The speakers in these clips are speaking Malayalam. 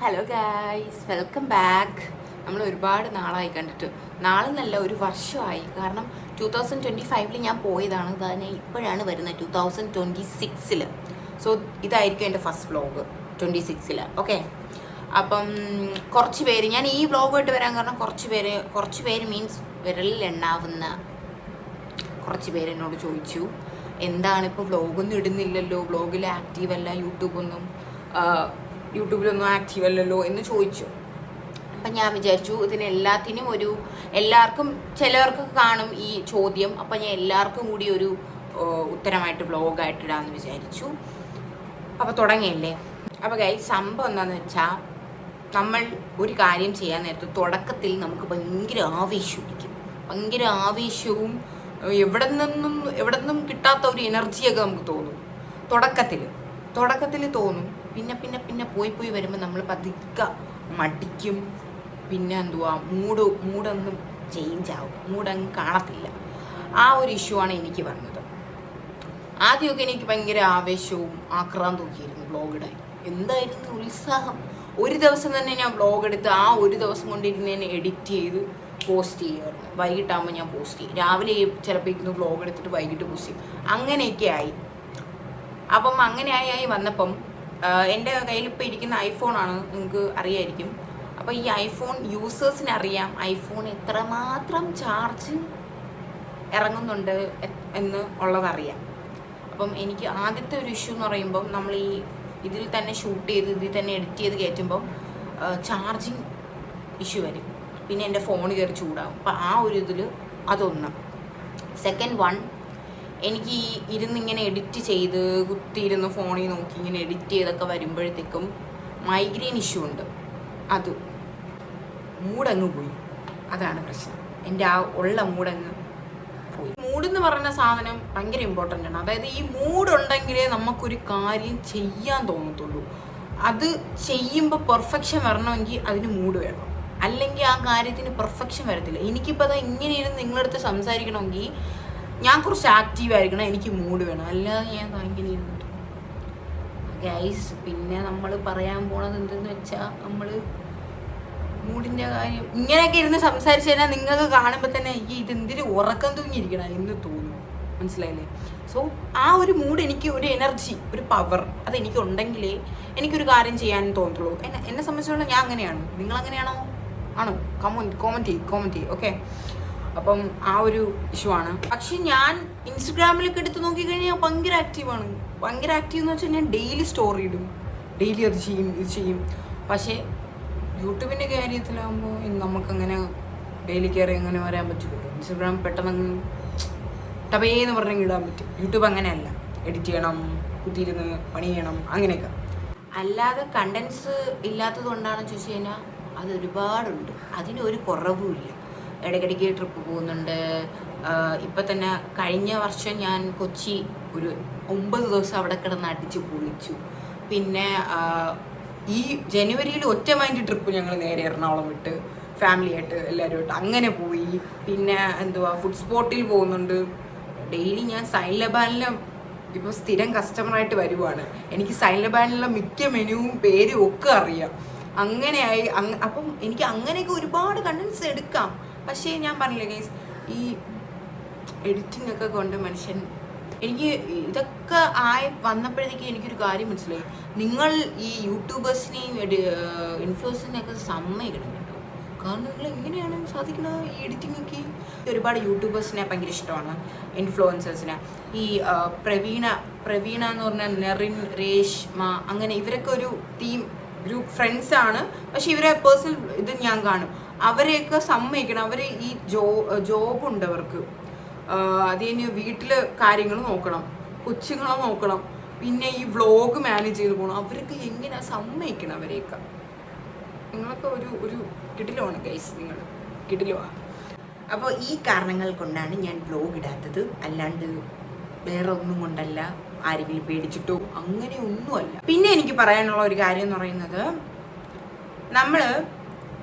ഹലോ ഗായ്സ് വെൽക്കം ബാക്ക് നമ്മൾ ഒരുപാട് നാളായി കണ്ടിട്ട്. നാളെ നല്ല ഒരു വർഷമായി. കാരണം ടു തൗസൻഡ് ട്വന്റി ഫൈവിൽ ഞാൻ പോയതാണ്. തന്നെ ഇപ്പോഴാണ് വരുന്നത് ടു തൗസൻഡ് ട്വന്റി സിക്സിൽ സോ ഇതായിരിക്കും എന്റെ ഫസ്റ്റ് വ്ലോഗ് ട്വന്റി സിക്സിൽ ഓക്കെ അപ്പം കുറച്ച് പേര് ഞാൻ ഈ വ്ലോഗായിട്ട് വരാൻ കാരണം കുറച്ച് പേര് കുറച്ച് പേര് മീൻസ് വിരലിൽ എണ്ണാവുന്ന കുറച്ച് പേര് എന്നോട് ചോദിച്ചു. എന്താണ് ഇപ്പോൾ വ്ലോഗൊന്നും ഇടുന്നില്ലല്ലോ? വ്ലോഗിൽ ആക്റ്റീവല്ല യൂട്യൂബൊന്നും യൂട്യൂബിലൊന്നും ആക്റ്റീവ് അല്ലല്ലോ എന്ന് ചോദിച്ചു. അപ്പം ഞാൻ വിചാരിച്ചു ഇതിനെല്ലാത്തിനും ഒരു എല്ലാവർക്കും ചിലവർക്ക് കാണും ഈ ചോദ്യം. അപ്പം ഞാൻ എല്ലാവർക്കും കൂടി ഒരു ഉത്തരമായിട്ട് ഇടാമെന്ന് വിചാരിച്ചു. അപ്പോൾ തുടങ്ങിയല്ലേ? അപ്പോൾ കൈ സംഭവം എന്താണെന്ന് വെച്ചാൽ നമ്മൾ ഒരു കാര്യം ചെയ്യാൻ നേരത്ത് തുടക്കത്തിൽ നമുക്ക് ഭയങ്കര ആവേശമായിരിക്കും ഭയങ്കര ആവേശവും എവിടെ നിന്നും എവിടെ നിന്നും കിട്ടാത്ത ഒരു എനർജിയൊക്കെ നമുക്ക് തോന്നും. തുടക്കത്തിൽ തുടക്കത്തിൽ തോന്നും പിന്നെ പിന്നെ പിന്നെ പോയി പോയി വരുമ്പോൾ നമ്മൾ പതുക്കെ മടിക്കും. പിന്നെ എന്തുവാ മൂഡ് മൂടൊന്നും ചേഞ്ച് ആവും. മൂടങ്ങ് കാണത്തില്ല. ആ ഒരു ഇഷ്യൂ ആണ് എനിക്ക് വന്നത്. ആദ്യമൊക്കെ എനിക്ക് ഭയങ്കര ആവേശവും ആക്രാന്തമൊക്കെ ആയിരുന്നു വ്ളോഗിടാൻ എന്തായിരുന്നു ഉത്സാഹം? ഒരു ദിവസം തന്നെ ഞാൻ വ്ളോഗ് എടുത്ത് ആ ഒരു ദിവസം കൊണ്ടിരുന്ന് എന്നെ എഡിറ്റ് ചെയ്ത് പോസ്റ്റ് ചെയ്യുമായിരുന്നു വൈകിട്ടാകുമ്പോൾ ഞാൻ പോസ്റ്റ് ചെയ്യും. രാവിലെ ചിലപ്പോൾ ഇരുന്ന് വ്ളോഗ് എടുത്തിട്ട് വൈകിട്ട് പോസ്റ്റ് ചെയ്യും. അങ്ങനെയൊക്കെ ആയി. അപ്പം അങ്ങനെ ആയി വന്നപ്പം എന്റെ കയ്യിൽ ഇപ്പോൾ ഇരിക്കുന്ന ഐഫോണാണ് നിങ്ങൾക്ക് അറിയായിരിക്കും. അപ്പോൾ ഈ ഐഫോൺ യൂസേഴ്സിന് അറിയാം ഐഫോൺ എത്രമാത്രം ചാർജ് ഇറങ്ങുന്നുണ്ട് എന്ന് ഉള്ളതറിയാം. അപ്പം എനിക്ക് ആദ്യത്തെ ഒരു ഇഷ്യൂ എന്ന് പറയുമ്പം നമ്മൾ ഈ ഇതിൽ തന്നെ ഷൂട്ട് ചെയ്ത് ഇതിൽ തന്നെ എഡിറ്റ് ചെയ്ത് കയറ്റുമ്പം ചാർജിങ് ഇഷ്യൂ വരും. പിന്നെ എന്റെ ഫോൺ കയറി ചൂടാകും. അപ്പം ആ ഒരു ഇതിൽ അതൊന്ന്. സെക്കൻഡ് വൺ എനിക്ക് ഈ ഇരുന്നിങ്ങനെ എഡിറ്റ് ചെയ്ത് കുത്തിയിരുന്ന് ഫോണിൽ നോക്കി ഇങ്ങനെ എഡിറ്റ് ചെയ്തൊക്കെ വരുമ്പോഴത്തേക്കും മൈഗ്രെയിൻ ഇഷ്യൂ ഉണ്ട്. അത് മൂടങ്ങ് പോയി. അതാണ് പ്രശ്നം. എന്റെ ആ ഉള്ള മൂടങ്ങ് പോയി. മൂടെന്ന് പറയുന്ന സാധനം ഭയങ്കര ഇമ്പോർട്ടന്റ് ആണ്. അതായത് ഈ മൂഡ് ഉണ്ടെങ്കിലേ നമുക്കൊരു കാര്യം ചെയ്യാൻ തോന്നത്തുള്ളൂ. അത് ചെയ്യുമ്പോൾ പെർഫെക്ഷൻ വരണമെങ്കിൽ അതിന് മൂഡ് വേണം. അല്ലെങ്കിൽ ആ കാര്യത്തിന് പെർഫെക്ഷൻ വരത്തില്ല. എനിക്കിപ്പോൾ അത് ഇങ്ങനെ ഇരുന്ന് നിങ്ങളടുത്ത് സംസാരിക്കണമെങ്കിൽ ഞാൻ കുറച്ച് ആക്റ്റീവ് ആയിരിക്കണം എനിക്ക് മൂഡ് വേണം. അല്ലാതെ ഞാൻ ഇരുന്നിട്ട് ഗൈസ് പിന്നെ നമ്മൾ പറയാൻ പോണത് എന്തെന്ന് വെച്ചാൽ നമ്മൾ മൂഡിന്റെ കാര്യം ഇങ്ങനെയൊക്കെ ഇരുന്ന് സംസാരിച്ചു കഴിഞ്ഞാൽ നിങ്ങൾക്ക് കാണുമ്പോൾ തന്നെ ഈ ഇതെന്തിന് ഉറക്കം തൂങ്ങിയിരിക്കണം എന്ന് തോന്നും. മനസ്സിലായില്ലേ? സോ ആ ഒരു മൂഡ് എനിക്ക് ഒരു എനർജി ഒരു പവർ അത് എനിക്ക് ഉണ്ടെങ്കിലേ എനിക്കൊരു കാര്യം ചെയ്യാൻ തോന്നത്തുള്ളൂ. എന്നെ എന്നെ സംബന്ധിച്ചിടത്തോളം ഞാൻ അങ്ങനെയാണ്. നിങ്ങൾ അങ്ങനെയാണോ ആണോ? കമന്റ് കോമന്റ് ചെയ്യും കോമന്റ് ചെയ്യും ഓക്കെ അപ്പം ആ ഒരു ഇഷ്യൂ ആണ്. പക്ഷെ ഞാൻ ഇൻസ്റ്റഗ്രാമിലൊക്കെ എടുത്ത് നോക്കിക്കഴിഞ്ഞാൽ ഭയങ്കര ആക്റ്റീവാണ് ഭയങ്കര ആക്റ്റീവ് എന്ന് വെച്ചാൽ ഞാൻ ഡെയിലി സ്റ്റോറി ഇടും. ഡെയിലി അത് ചെയ്യും ഇത് ചെയ്യും. പക്ഷേ യൂട്യൂബിന്റെ കാര്യത്തിലാകുമ്പോൾ നമുക്കങ്ങനെ ഡെയിലി കയറി അങ്ങനെ വരാൻ പറ്റില്ല ഇൻസ്റ്റഗ്രാം പെട്ടെന്ന് ടബേന്ന് പറഞ്ഞ് ഇടാൻ പറ്റും. യൂട്യൂബ് അങ്ങനെയല്ല. എഡിറ്റ് ചെയ്യണം കുത്തിയിരുന്ന് പണി ചെയ്യണം അങ്ങനെയൊക്കെ. അല്ലാതെ കണ്ടൻസ് ഇല്ലാത്തത് കൊണ്ടാണെന്ന് ചോദിച്ചു കഴിഞ്ഞാൽ അത് ഒരുപാടുണ്ട്. അതിന് ഒരു കുറവുമില്ല. ഇടയ്ക്കിടയ്ക്ക് ട്രിപ്പ് പോകുന്നുണ്ട്. ഇപ്പം തന്നെ കഴിഞ്ഞ വർഷം ഞാൻ കൊച്ചി ഒരു ഒമ്പത് ദിവസം അവിടെ കിടന്ന് അടിച്ച് പൊളിച്ചു. പിന്നെ ഈ ജനുവരിയിൽ ഒറ്റ മൈൻഡ് ട്രിപ്പ് ഞങ്ങൾ നേരെ എറണാകുളം വിട്ട് ഫാമിലി ആയിട്ട് എല്ലാവരും ആയിട്ട് അങ്ങനെ പോയി. പിന്നെ എന്തുവാ ഫുഡ് സ്പോട്ടിൽ പോകുന്നുണ്ട്. ഡെയിലി ഞാൻ സൈൻ ലബാനിലെ ഇപ്പോൾ സ്ഥിരം കസ്റ്റമറായിട്ട് വരുവാണ്. എനിക്ക് സൈൻ ലബാനിലുള്ള മിക്ക മെനുവും പേരും ഒക്കെ അറിയാം. അങ്ങനെയായി അങ്ങ അപ്പം എനിക്ക് അങ്ങനെയൊക്കെ ഒരുപാട് കണ്ടൻസ് എടുക്കാം. പക്ഷേ ഞാൻ പറഞ്ഞില്ലേ ഗൈസ് ഈ എഡിറ്റിംഗ് ഒക്കെ കൊണ്ട് മനുഷ്യൻ എനിക്ക് ഇതൊക്കെ ആയി വന്നപ്പോഴത്തേക്ക് എനിക്കൊരു കാര്യം മനസ്സിലായി. നിങ്ങൾ ഈ യൂട്യൂബേഴ്സിനെയും ഇൻഫ്ലുവൻസിനെയൊക്കെ സമ്മതിക്കണം കേട്ടോ. കാരണം നിങ്ങൾ എങ്ങനെയാണ് സാധിക്കുന്നത് ഈ എഡിറ്റിംഗ് ഒക്കെ ഒരുപാട് യൂട്യൂബേഴ്സിനെ ഭയങ്കര ഇഷ്ടമാണ് ഇൻഫ്ലുവൻസേഴ്സിനെ ഈ പ്രവീണ പ്രവീണ എന്ന് പറഞ്ഞാൽ നെറിൻ രേഷ്മ അങ്ങനെ ഇവരൊക്കെ ഒരു ടീം ഗ്രൂപ്പ് ഫ്രണ്ട്സ് ആണ്. പക്ഷെ ഇവരെ പേഴ്സണൽ ഇത് ഞാൻ കാണും. അവരെയൊക്കെ സമ്മതിക്കണം. അവർ ഈ ജോ ജോബുണ്ട് അവർക്ക് അത് കഴിഞ്ഞ് വീട്ടിൽ കാര്യങ്ങൾ നോക്കണം. കൊച്ചുങ്ങളെ നോക്കണം. പിന്നെ ഈ വ്ളോഗ് മാനേജ് ചെയ്ത് പോകണം അവരൊക്കെ എങ്ങനെയാ സമ്മതിക്കണം അവരെയൊക്കെ? നിങ്ങളൊക്കെ ഒരു ഒരു കിടിലമാണ് ഗൈസ് നിങ്ങൾ കിടിലുമാണ് അപ്പോൾ ഈ കാരണങ്ങൾ കൊണ്ടാണ് ഞാൻ വ്ളോഗ് ഇടാത്തത്. അല്ലാണ്ട് വേറെ ഒന്നും കൊണ്ടല്ല ആരെങ്കിലും പേടിച്ചിട്ടോ? അങ്ങനെ ഒന്നുമല്ല. പിന്നെ എനിക്ക് പറയാനുള്ള ഒരു കാര്യം എന്ന് പറയുന്നത് നമ്മൾ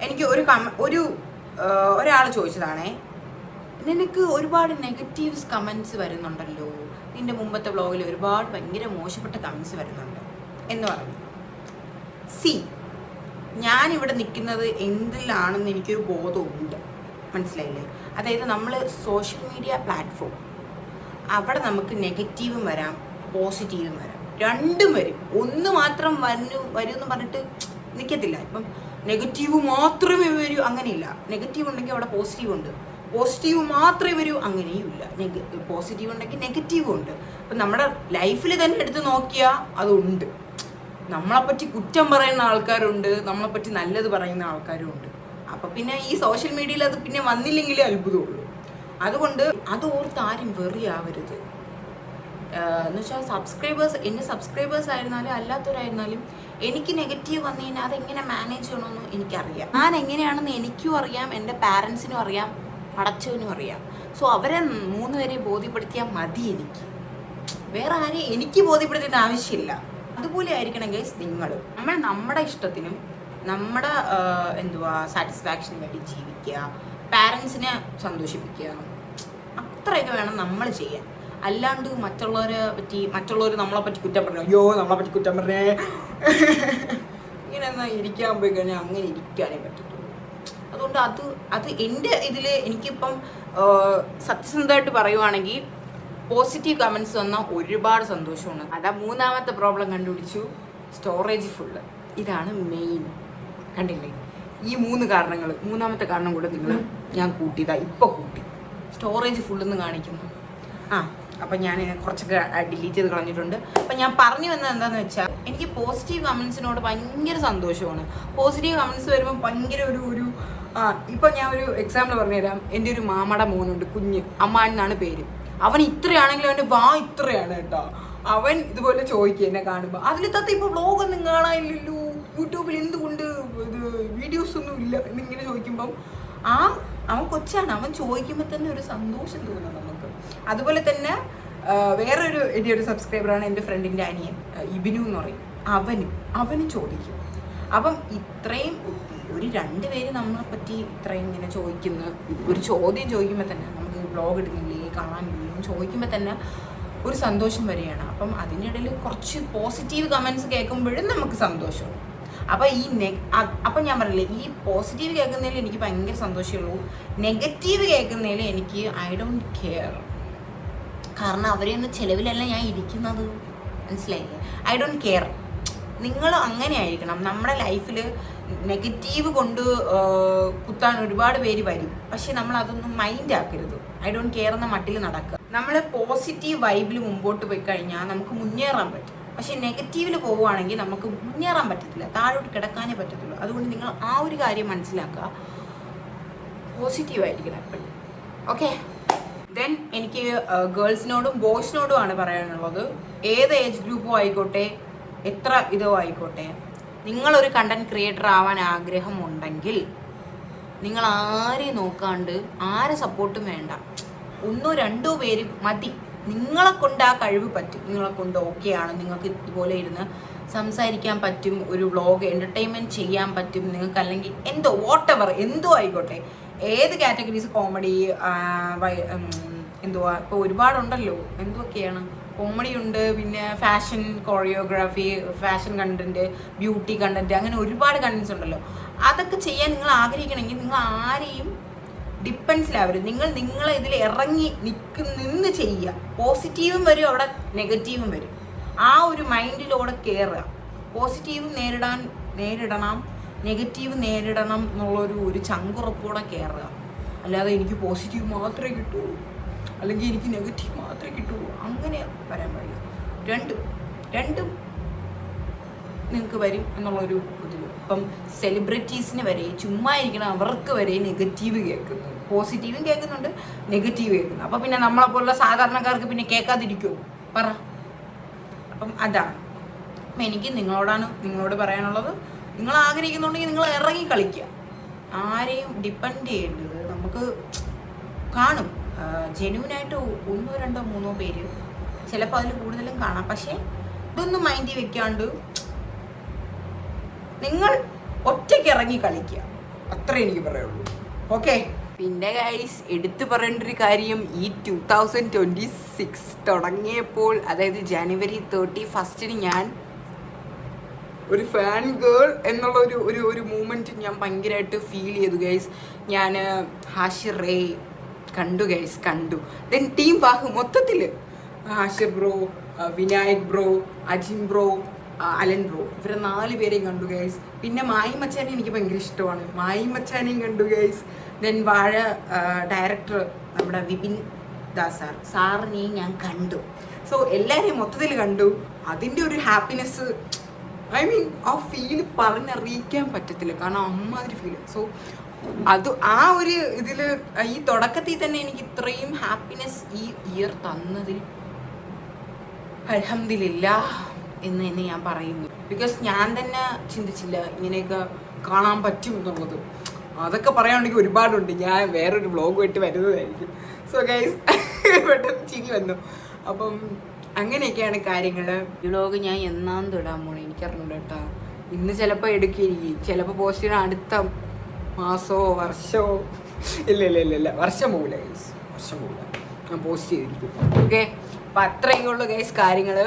എനിക്ക് ഒരു കമ ഒരു ഒരാൾ ചോദിച്ചതാണേ. നിനക്ക് ഒരുപാട് നെഗറ്റീവ്സ് കമൻസ് വരുന്നുണ്ടല്ലോ. നിന്റെ മുമ്പത്തെ വ്ളോഗിൽ ഒരുപാട് ഭയങ്കര മോശപ്പെട്ട കമൻസ് വരുന്നുണ്ട് എന്ന് പറഞ്ഞു. സി ഞാൻ ഇവിടെ നിൽക്കുന്നത് എന്തിലാണെന്ന് എനിക്കൊരു ബോധമുണ്ട് മനസ്സിലായില്ലേ? അതായത് നമ്മൾ സോഷ്യൽ മീഡിയ പ്ലാറ്റ്ഫോം അവിടെ നമുക്ക് നെഗറ്റീവും വരാം പോസിറ്റീവും വരാം. രണ്ടും വരും. ഒന്ന് മാത്രം വരൂ വരും എന്ന് പറഞ്ഞിട്ട് നിൽക്കത്തില്ല ഇപ്പം നെഗറ്റീവ് മാത്രമേ വരൂ അങ്ങനെയില്ല. നെഗറ്റീവ് ഉണ്ടെങ്കിൽ അവിടെ പോസിറ്റീവ് ഉണ്ട്. പോസിറ്റീവ് മാത്രമേ വരൂ അങ്ങനെയും ഇല്ല. നെഗ പോസിറ്റീവ് ഉണ്ടെങ്കിൽ നെഗറ്റീവും ഉണ്ട്. അപ്പം നമ്മുടെ ലൈഫിൽ തന്നെ എടുത്ത് നോക്കിയാൽ അതുണ്ട്. നമ്മളെപ്പറ്റി കുറ്റം പറയുന്ന ആൾക്കാരുണ്ട് നമ്മളെപ്പറ്റി നല്ലത് പറയുന്ന ആൾക്കാരും ഉണ്ട്. അപ്പം പിന്നെ ഈ സോഷ്യൽ മീഡിയയിൽ അത് പിന്നെ വന്നില്ലെങ്കിലേ അത്ഭുതമുള്ളൂ. അതുകൊണ്ട് അത് ഓർത്ത് ആരും വെറിയാവരുത് എന്ന് വെച്ചാൽ സബ്സ്ക്രൈബേഴ്സ് എന്റെ സബ്സ്ക്രൈബേഴ്സ് ആയിരുന്നാലും അല്ലാത്തവരായിരുന്നാലും എനിക്ക് നെഗറ്റീവ് വന്നു കഴിഞ്ഞാൽ അതെങ്ങനെ മാനേജ് ചെയ്യണമെന്ന് എനിക്കറിയാം. ഞാൻ എങ്ങനെയാണെന്ന് എനിക്കും അറിയാം എന്റെ പാരൻസിനും അറിയാം പടച്ചവനും അറിയാം. സോ അവരെ മൂന്ന് പേരെ ബോധ്യപ്പെടുത്തിയാൽ മതി എനിക്ക്. വേറെ ആരെയും എനിക്ക് ബോധ്യപ്പെടുത്തേണ്ട ആവശ്യമില്ല. അതുപോലെ ആയിരിക്കണം ഗൈസ് നിങ്ങൾ നമ്മൾ നമ്മുടെ ഇഷ്ടത്തിനും നമ്മുടെ എന്തുവാ സാറ്റിസ്ഫാക്ഷന് വേണ്ടി ജീവിക്കുക പാരൻസിനെ സന്തോഷിപ്പിക്കുക. അത്രയൊക്കെ വേണം നമ്മൾ ചെയ്യാൻ. അല്ലാണ്ട് മറ്റുള്ളവരെ പറ്റി മറ്റുള്ളവർ നമ്മളെ പറ്റി കുറ്റം പറഞ്ഞു? അയ്യോ നമ്മളെ പറ്റി കുറ്റം പറഞ്ഞേ. ഇങ്ങനെ എന്നാ ഇരിക്കാൻ പോയി കഴിഞ്ഞാൽ അങ്ങനെ ഇരിക്കാനേ പറ്റത്തുള്ളൂ. അതുകൊണ്ട് അത് അത് എന്റെ ഇതിൽ എനിക്കിപ്പം സത്യസന്ധമായിട്ട് പറയുവാണെങ്കിൽ പോസിറ്റീവ് കമൻസ് വന്ന ഒരുപാട് സന്തോഷമാണ്. അതാ മൂന്നാമത്തെ പ്രോബ്ലം കണ്ടുപിടിച്ചു. Storage full. ഇതാണ് മെയിൻ. കണ്ടില്ലേ? ഈ മൂന്ന് കാരണങ്ങൾ മൂന്നാമത്തെ കാരണം കൂടെ നിങ്ങൾ ഞാൻ കൂട്ടിയതാ. ഇപ്പൊ കൂട്ടി. സ്റ്റോറേജ് ഫുള്ളെന്ന് കാണിക്കുന്നു. ആ അപ്പം ഞാൻ കുറച്ചൊക്കെ ഡിലീറ്റ് ചെയ്ത് കളഞ്ഞിട്ടുണ്ട്. അപ്പം ഞാൻ പറഞ്ഞു വന്നത് എന്താണെന്ന് വെച്ചാൽ എനിക്ക് പോസിറ്റീവ് കമൻസിനോട് ഭയങ്കര സന്തോഷമാണ്. പോസിറ്റീവ് കമൻസ് വരുമ്പോൾ ഭയങ്കര ഒരു ഒരു ഇപ്പം ഞാൻ ഒരു എക്സാമ്പിൾ പറഞ്ഞുതരാം. എന്റെ ഒരു മാമയുടെ മോനുണ്ട് കുഞ്ഞ്. അമ്മാൻ എന്നാണ് പേര്. അവൻ ഇത്രയാണെങ്കിലും അവന്റെ വാ ഇത്രയാണ് കേട്ടോ. അവൻ ഇതുപോലെ ചോദിക്കുക എന്നെ കാണുമ്പോൾ അതിൽ തത്ത ഇപ്പോൾ വ്ളോഗൊന്നും കാണാനില്ലല്ലോ. യൂട്യൂബിൽ എന്തുകൊണ്ട് ഇത് വീഡിയോസ് ഒന്നും ഇല്ല? എന്നിങ്ങനെ ചോദിക്കുമ്പം ആ അവൻ കൊച്ചാണ്. അവൻ ചോദിക്കുമ്പോൾ തന്നെ ഒരു സന്തോഷം തോന്നുന്നു അതുപോലെ തന്നെ വേറൊരു എന്റെ ഒരു സബ്സ്ക്രൈബറാണ് എന്റെ ഫ്രണ്ടിന്റെ അനിയൻ ഇബിനു എന്ന് പറയും. അവനും അവനും ചോദിക്കും. അപ്പം ഇത്രയും ഒരു രണ്ട് പേര് നമ്മളെ പറ്റി ഇത്രയും ഇങ്ങനെ ചോദിക്കുന്ന. ഒരു ചോദ്യം ചോദിക്കുമ്പോൾ തന്നെ നമുക്ക് ബ്ലോഗ് ഇടുന്നില്ലേ കാണാനില്ലേ ചോദിക്കുമ്പോൾ തന്നെ ഒരു സന്തോഷം വരികയാണ് അപ്പം അതിനിടയിൽ കുറച്ച് പോസിറ്റീവ് കമൻസ് കേൾക്കുമ്പോഴും നമുക്ക് സന്തോഷമാണ്. അപ്പം ഈ നെ അപ്പം ഞാൻ പറയില്ലേ ഈ പോസിറ്റീവ് കേൾക്കുന്നതിൽ എനിക്ക് ഭയങ്കര സന്തോഷമുള്ളൂ നെഗറ്റീവ് കേൾക്കുന്നതിൽ എനിക്ക് ഐ ഡോണ്ട് കെയർ കാരണം അവരെയൊന്ന് ചിലവിലല്ല ഞാൻ ഇരിക്കുന്നത്. മനസ്സിലായില്ലേ? ഐ ഡോണ്ട് കെയർ നിങ്ങൾ അങ്ങനെ ആയിരിക്കണം നമ്മുടെ ലൈഫിൽ നെഗറ്റീവ് കൊണ്ട് കുത്താൻ ഒരുപാട് പേര് വരും. പക്ഷെ നമ്മൾ അതൊന്നും മൈൻഡ് ആക്കരുത്. ഐ ഡോണ്ട് കെയർ എന്ന മട്ടിൽ നടക്കുക. നമ്മൾ പോസിറ്റീവ് വൈബിൽ മുമ്പോട്ട് പോയി കഴിഞ്ഞാൽ നമുക്ക് മുന്നേറാൻ പറ്റും. പക്ഷെ നെഗറ്റീവിൽ പോവുകയാണെങ്കിൽ നമുക്ക് മുന്നേറാൻ പറ്റത്തില്ല. താഴോട്ട് കിടക്കാനേ പറ്റത്തുള്ളൂ. അതുകൊണ്ട് നിങ്ങൾ ആ ഒരു കാര്യം മനസ്സിലാക്കുക. പോസിറ്റീവ് ആയിരിക്കണം എപ്പോഴും. ഓക്കെ ദെൻ എനിക്ക് ഗേൾസിനോടും ബോയ്സിനോടും ആണ് പറയാനുള്ളത്. ഏത് ഏജ് ഗ്രൂപ്പും ആയിക്കോട്ടെ എത്ര ഇതോ ആയിക്കോട്ടെ നിങ്ങളൊരു കണ്ടന്റ് ക്രിയേറ്റർ ആവാൻ ആഗ്രഹമുണ്ടെങ്കിൽ നിങ്ങൾ ആരെയും നോക്കാണ്ട് ആരെ സപ്പോർട്ടും വേണ്ട. ഒന്നോ രണ്ടോ പേര് മതി. നിങ്ങളെ കൊണ്ട് ആ കഴിവ് പറ്റും. നിങ്ങളെ കൊണ്ട് ആണ്. നിങ്ങൾക്ക് ഇതുപോലെ ഇരുന്ന് സംസാരിക്കാൻ പറ്റും. ഒരു വ്ളോഗ് എന്റർടൈൻമെന്റ് ചെയ്യാൻ പറ്റും. നിങ്ങൾക്ക് അല്ലെങ്കിൽ എന്തോ വാട്ട് എവർ എന്തോ ആയിക്കോട്ടെ. ഏത് കാറ്റഗറീസ് കോമഡി എന്തുവാ ഇപ്പോൾ ഒരുപാടുണ്ടല്ലോ. എന്തൊക്കെയാണ്? കോമഡി ഉണ്ട് പിന്നെ fashion choreography fashion content beauty content അങ്ങനെ ഒരുപാട് കണ്ടന്റ്സ് ഉണ്ടല്ലോ. അതൊക്കെ ചെയ്യാൻ നിങ്ങൾ ആഗ്രഹിക്കണമെങ്കിൽ നിങ്ങൾ ആരെയും ഡിപ്പെൻസിലാവരുത് നിങ്ങൾ നിങ്ങളെ ഇതിൽ ഇറങ്ങി നിൽക്ക് നിന്ന് ചെയ്യുക. പോസിറ്റീവും വരും അവിടെ നെഗറ്റീവും വരും. ആ ഒരു മൈൻഡിലൂടെ കയറുക പോസിറ്റീവും നേരിടാൻ നേരിടണം. നെഗറ്റീവ് നേരിടണം എന്നുള്ളൊരു ഒരു ചങ്കുറപ്പോടെ കയറുക അല്ലാതെ എനിക്ക് പോസിറ്റീവ് മാത്രമേ കിട്ടുള്ളൂ. അല്ലെങ്കിൽ എനിക്ക് നെഗറ്റീവ് മാത്രമേ കിട്ടുള്ളൂ. അങ്ങനെ വരാൻ പാടില്ല. രണ്ടും രണ്ടും നിങ്ങൾക്ക് വരും എന്നുള്ളൊരു ഇതിൽ ഇപ്പം സെലിബ്രിറ്റീസിന് വരെ ചുമ്മാ ഇരിക്കണം അവർക്ക് വരെ നെഗറ്റീവ് കേൾക്കുന്നു. പോസിറ്റീവും കേൾക്കുന്നുണ്ട് നെഗറ്റീവ് കേൾക്കുന്നു അപ്പം പിന്നെ നമ്മളെപ്പോലുള്ള സാധാരണക്കാർക്ക് പിന്നെ കേൾക്കാതിരിക്കുമോ പറ. അപ്പം അതാണ്. അപ്പം എനിക്ക് നിങ്ങളോടാണ് നിങ്ങളോട് പറയാനുള്ളത്. നിങ്ങൾ ആഗ്രഹിക്കുന്നുണ്ടെങ്കിൽ നിങ്ങൾ ഇറങ്ങി കളിക്കുക. ആരെയും ഡിപ്പെൻഡ് ചെയ്യേണ്ടത് നമുക്ക് കാണും. ജെന്യൂനായിട്ട് ഒന്നോ രണ്ടോ മൂന്നോ പേര് ചിലപ്പോൾ അതിൽ കൂടുതലും കാണാം. പക്ഷേ ഇതൊന്നും മൈൻഡ് വെക്കാണ്ട് നിങ്ങൾ ഒറ്റയ്ക്ക് ഇറങ്ങി കളിക്കുക. അത്രേ എനിക്ക് പറയുള്ളൂ. ഓക്കെ പിന്നെ ഗൈസ് എടുത്തു പറയേണ്ട ഒരു കാര്യം ഈ ടു തൗസൻഡ് ട്വന്റി സിക്സ് തുടങ്ങിയപ്പോൾ അതായത് ജനുവരി തേർട്ടി ഫസ്റ്റിന് ഞാൻ ഒരു ഫാൻ ഗേൾ എന്നുള്ള ഒരു ഒരു ഒരു മൂമെന്റ് ഞാൻ ഭയങ്കരമായിട്ട് ഫീൽ ചെയ്തു ഗൈസ് ഞാൻ ഹാഷിർ റേ കണ്ടു ഗൈസ് കണ്ടു. ദെൻ ടീം വാഹു മൊത്തത്തിൽ Hashir bro Vinayak bro Ajim bro Alan bro ഇവരെ നാല് പേരെയും കണ്ടു ഗൈസ് പിന്നെ മായി മച്ചാനെ എനിക്ക് ഭയങ്കര ഇഷ്ടമാണ്. മായി മച്ചാനെയും കണ്ടു ഗൈസ് ദെൻ വാഴ ഡയറക്ടർ നമ്മുടെ വിപിൻ ദാസ് സാർ. സാറിനെയും ഞാൻ കണ്ടു. സോ എല്ലാവരെയും മൊത്തത്തിൽ കണ്ടു. അതിന്റെ ഒരു ഹാപ്പിനെസ് ഐ മീൻ ആ ഫീൽ പറഞ്ഞറിയിക്കാൻ പറ്റത്തില്ല. കാരണം അമ്മാതിരി ഫീൽ സോ അത് ആ ഒരു ഇതിൽ ഈ തുടക്കത്തിൽ തന്നെ എനിക്ക് ഇത്രയും ഹാപ്പിനെസ് ഈ ഇയർ തന്നതിൽ അലഹമില്ല എന്ന് തന്നെ ഞാൻ പറയുന്നു. ബിക്കോസ് ഞാൻ തന്നെ ചിന്തിച്ചില്ല ഇങ്ങനെയൊക്കെ കാണാൻ പറ്റും എന്നുള്ളത്. അതൊക്കെ പറയാണെങ്കിൽ ഒരുപാടുണ്ട്. ഞാൻ വേറൊരു വ്ളോഗുമായിട്ട് വരുന്നതായിരിക്കും. സോ ഗൈസ് പെട്ടെന്ന് ചിരി വന്നു. അപ്പം അങ്ങനെയൊക്കെയാണ് കാര്യങ്ങൾ വ്ളോഗ് ഞാൻ എന്നാന്ന് തൊടാൻ പോണേ? എനിക്കറിഞ്ഞൂടാ കേട്ടാ ഇന്ന് ചിലപ്പോൾ എടുക്കുകയായിരിക്കും ചിലപ്പോൾ പോസ്റ്റ് ചെയ്യണ അടുത്ത മാസമോ വർഷമോ ഇല്ല ഇല്ല ഇല്ല ഇല്ല വർഷം പോകില്ല ഗൈസ് വർഷം പോകില്ല ഞാൻ പോസ്റ്റ് ചെയ്തിരിക്കും. ഓക്കെ അപ്പം അത്രയേ ഉള്ളൂ ഗൈസ് കാര്യങ്ങൾ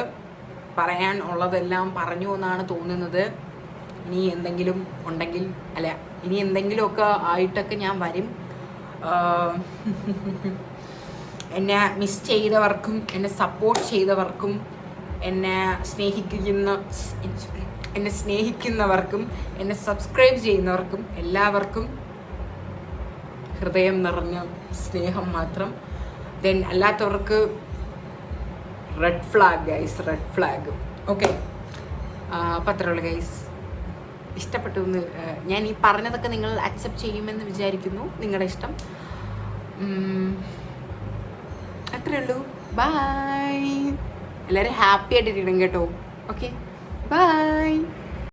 പറയാൻ ഉള്ളതെല്ലാം പറഞ്ഞു എന്നാണ് തോന്നുന്നത്. ഇനി എന്തെങ്കിലും ഉണ്ടെങ്കിൽ അല്ല ഇനി എന്തെങ്കിലുമൊക്കെ ആയിട്ടൊക്കെ ഞാൻ വരും. എന്നെ മിസ് ചെയ്തവർക്കും എന്നെ സപ്പോർട്ട് ചെയ്തവർക്കും എന്നെ സ്നേഹിക്കുന്ന എന്നെ സ്നേഹിക്കുന്നവർക്കും എന്നെ സബ്സ്ക്രൈബ് ചെയ്യുന്നവർക്കും എല്ലാവർക്കും ഹൃദയം നിറഞ്ഞ സ്നേഹം മാത്രം. ദെൻ അല്ലാത്തവർക്ക് red flag guys red flag okay അപ്പം അത്രയുള്ള ഗൈസ് ഇഷ്ടപ്പെട്ടു എന്ന് ഞാൻ ഈ പറഞ്ഞതൊക്കെ നിങ്ങൾ അക്സെപ്റ്റ് ചെയ്യുമെന്ന് വിചാരിക്കുന്നു നിങ്ങളുടെ ഇഷ്ടം. അത്രേ ഉള്ളൂ. ബൈ എല്ലാവരും ഹാപ്പി ആയിട്ടിരിക്കണം കേട്ടോ. Okay bye